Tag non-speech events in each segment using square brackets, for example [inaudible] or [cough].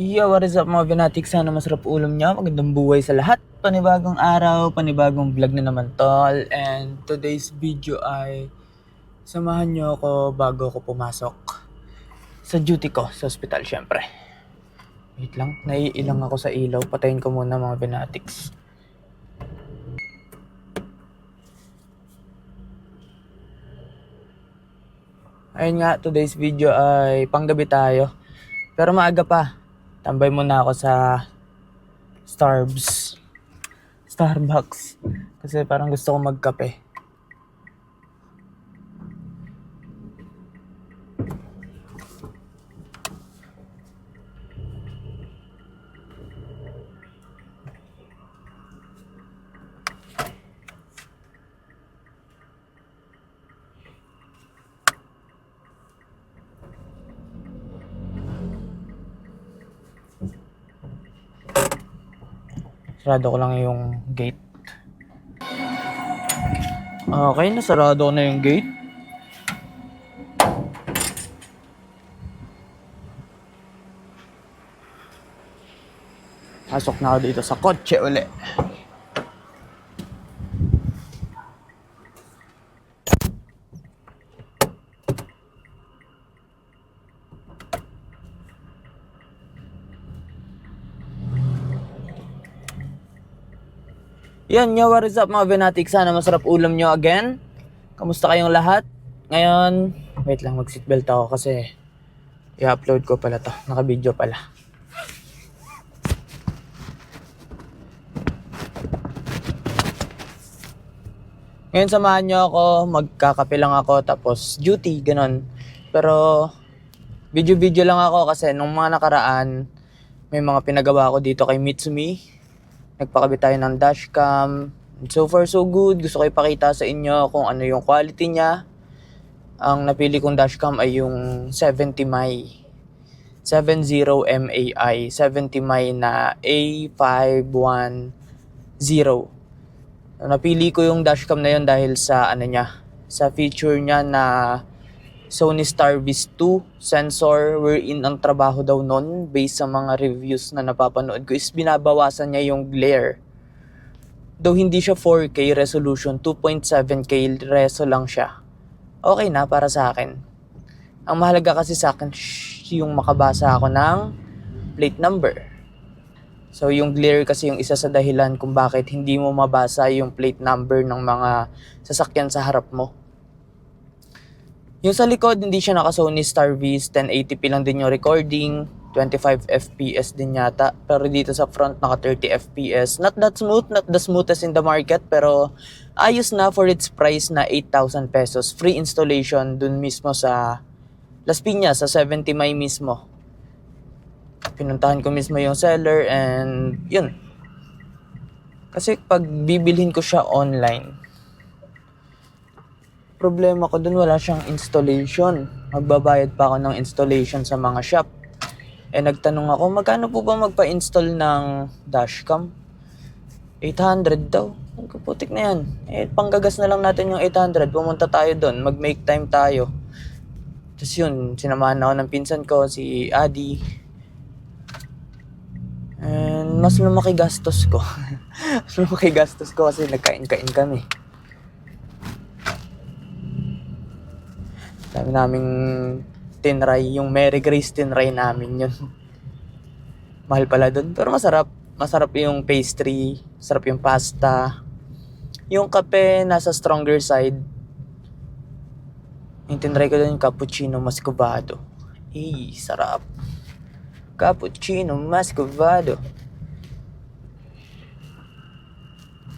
Yo, what is up mga binatik? Sana masarap ulam niya. Magandang buhay sa lahat. Panibagong araw, panibagong vlog na naman tol. And today's video ay samahan niyo ako bago ako pumasok sa duty ko sa hospital syempre. Wait lang, naiilang ako sa ilaw. Patayin ko muna mga binatiks. Ayun nga, today's video ay panggabi tayo. Pero maaga pa. Tambay muna ako sa Starbs. Starbucks. Kasi parang gusto ko magkape. Sarado ko lang yung gate. Okay, nasarado ko na yung gate. Pasok na ako dito sa kotse uli. Yan, yo, what is up mga Benatik? Sana masarap ulam nyo again. Kamusta kayong lahat? Ngayon, wait lang, mag-seatbelt ako kasi i-upload ko pala to. Naka-video pala. Ngayon samahan nyo ako, magkakape lang ako, tapos duty, ganun. Pero, video-video lang ako kasi nung mga nakaraan, may mga pinagawa ko dito kay Mitsumi. Nagpakabit tayo ng dashcam. So far so good. Gusto ko ipakita sa inyo kung ano yung quality niya. Ang napili kong dashcam ay yung 70 Mai. 70 MAI. 70 Mai na A510. Napili ko yung dashcam na yun dahil sa ano niya, sa feature niya na Sony Starvis 2 sensor wherein ang trabaho daw nun based sa mga reviews na napapanood ko is binabawasan niya yung glare. Though hindi siya 4K resolution, 2.7K reso lang siya. Okay na para sa akin. Ang mahalaga kasi sa akin shh, yung makabasa ako ng plate number. So yung glare kasi yung isa sa dahilan kung bakit hindi mo mabasa yung plate number ng mga sasakyan sa harap mo. Yung sa likod, hindi siya naka Sony Starvis, 1080p lang din yung recording, 25 FPS din yata. Pero dito sa front, naka 30 FPS. Not that smooth, not the smoothest in the market, pero ayos na for its price na 8,000 pesos. Free installation dun mismo sa Las Piñas, sa 70 May mismo. Pinuntahan ko mismo yung seller and yun. Kasi pag bibilhin ko siya online, problema ko dun wala siyang installation. Magbabayad pa ako ng installation sa mga shop. Eh nagtanong ako, magkano po ba magpa-install ng dashcam? 800 daw. Ang kaputik na yan. Eh, panggagas na lang natin yung 800. Pumunta tayo doon. Mag-make time tayo. Tapos yun, sinamahan ako ng pinsan ko, si Adi. And mas lumaki gastos ko. [laughs] mas lumaki gastos ko kasi nagkain-kain kami. Dami naming tinry, yung Mary Grace tinry namin yun. Mahal pala dun, pero masarap. Masarap yung pastry, masarap yung pasta. Yung kape, nasa stronger side. Yung tinry ko dun yung cappuccino mascovado. Eh, sarap. Cappuccino mascovado.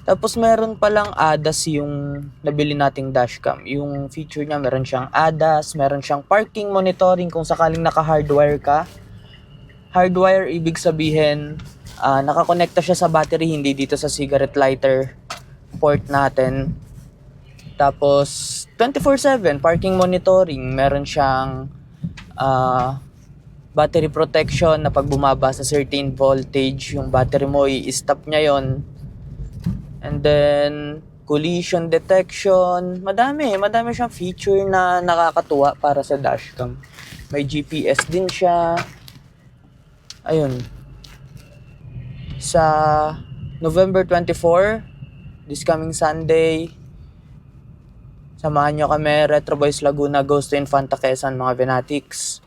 Tapos meron palang ADAS yung nabili nating dashcam. Yung feature niya, meron siyang ADAS, meron siyang parking monitoring kung sakaling naka-hardwire ka. Hardwire, ibig sabihin, ah, nakakonekta siya sa battery, hindi dito sa cigarette lighter port natin. Tapos, 24-7, parking monitoring, meron siyang ah, battery protection na pag bumaba sa certain voltage, yung battery mo, i-stop niya yon And then, collision detection. Madami, madami siyang feature na nakakatuwa para sa dashcam. May GPS din siya. ayun, sa November 24, this coming Sunday, samahan nyo kami, Retro Boys Laguna goes to Infanta Quezon, mga Venatics.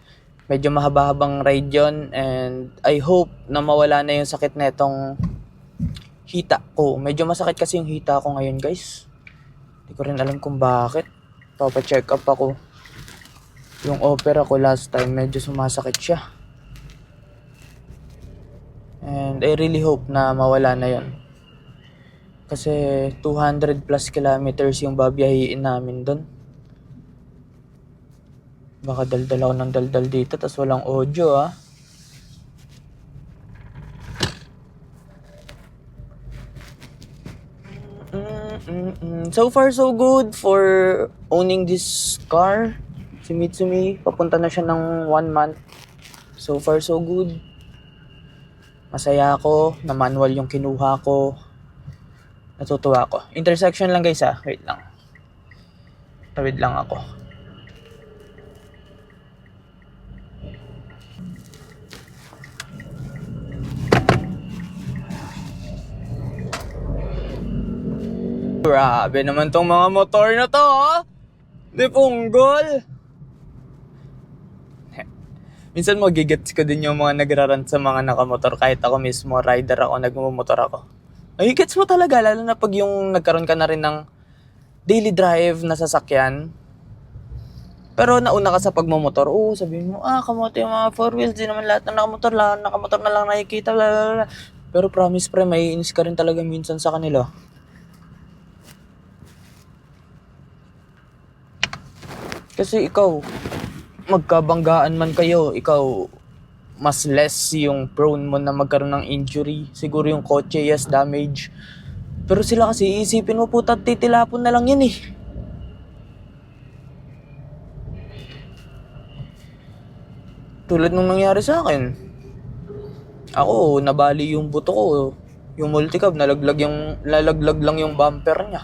Medyo mahaba-habang ride yun and I hope na mawala na yung sakit na itong hita ko. Medyo masakit kasi yung hita ko ngayon guys. Hindi ko rin alam kung bakit. Papa-check up ako. Yung opera ko last time, medyo sumasakit siya. And I really hope na mawala na yon. Kasi 200 plus kilometers yung babiyahiin namin doon. Baka daldal ako ng daldal dito, tas walang audio ah. Mm-mm-mm. So far so good for owning this car. Si Mitsumi, papunta na siya ng one month. So far so good. Masaya ako na manual yung kinuha ko. Natutuwa ako. Intersection lang guys ah. Wait lang. Tawid lang ako. Grabe naman tong mga motor na to, oh. Di punggol. Minsan magigets ko din yung mga nagraran sa mga nakamotor kahit ako mismo, rider ako, nagmumotor ako. Ay, gets mo talaga, lalo na pag yung nagkaroon ka na rin ng daily drive na sasakyan. Pero nauna ka sa pagmumotor, oo, sabihin mo, ah, kamote yung mga four wheels, di naman lahat na nakamotor, lahat nakamotor na lang nakikita, bla bla bla. Pero promise pre, may inis ka rin talaga minsan sa kanila. Kasi ikaw, magkabanggaan man kayo, ikaw, mas less yung prone mo na magkaroon ng injury. Siguro yung kotse, yes, damage. Pero sila kasi, isipin mo puta, titilapon na lang yan eh. Tulad nung nangyari sa akin. Ako, nabali yung buto ko. Yung multicab, nalaglag yung, lalaglag lang yung bumper niya.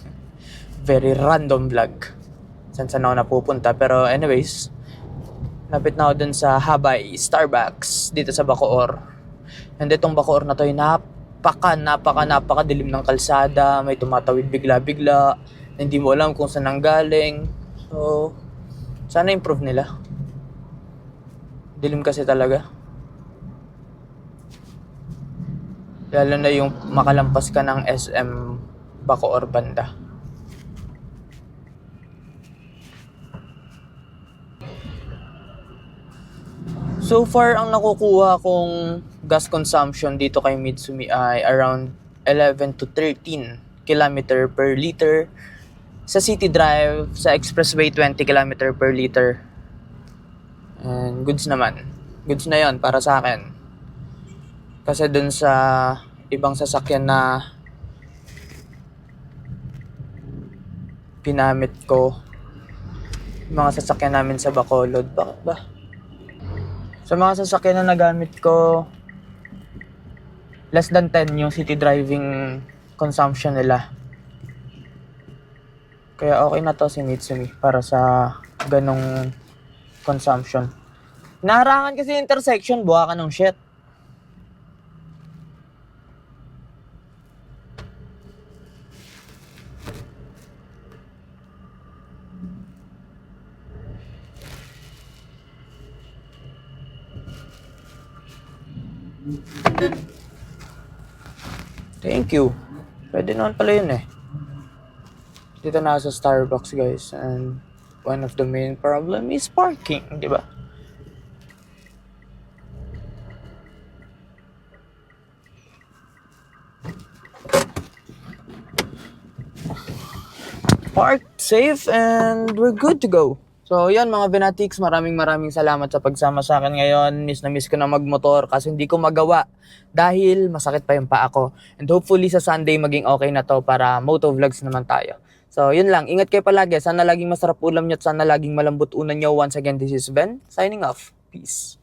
[laughs] Very random vlog saan saan ako napupunta. Pero anyways, lapit na ako dun sa Habay Starbucks dito sa Bacoor. And itong Bacoor na to ay napaka, napaka, napaka dilim ng kalsada. May tumatawid bigla-bigla. Hindi mo alam kung saan ang galing. So, sana improve nila. Dilim kasi talaga. Lalo na yung makalampas ka ng SM Bacoor banda. So far, ang nakukuha kong gas consumption dito kay Mitsumi ay around 11 to 13 kilometer per liter. Sa city drive, sa expressway, 20 kilometer per liter. And goods naman. Goods na yon para sa akin. Kasi dun sa ibang sasakyan na pinamit ko, mga sasakyan namin sa Bacolod, bakit ba? Sa mga sasakyan na nagamit ko, less than 10 yung city driving consumption nila. Kaya okay na to si Mitsumi para sa ganong consumption. Naharangan kasi intersection, buha ka ng shit. Thank you. Pwede naman pala yun eh. Dito na sa Starbucks guys and one of the main problem is parking, di ba? Park safe and we're good to go. So, yan mga Venatics, maraming maraming salamat sa pagsama sa akin ngayon. Miss na miss ko na magmotor kasi hindi ko magawa dahil masakit pa yung paa ko. And hopefully sa Sunday maging okay na to para moto vlogs naman tayo. So, yun lang. Ingat kayo palagi. Sana laging masarap ulam nyo at sana laging malambot unan nyo. Once again, this is Ben, signing off. Peace.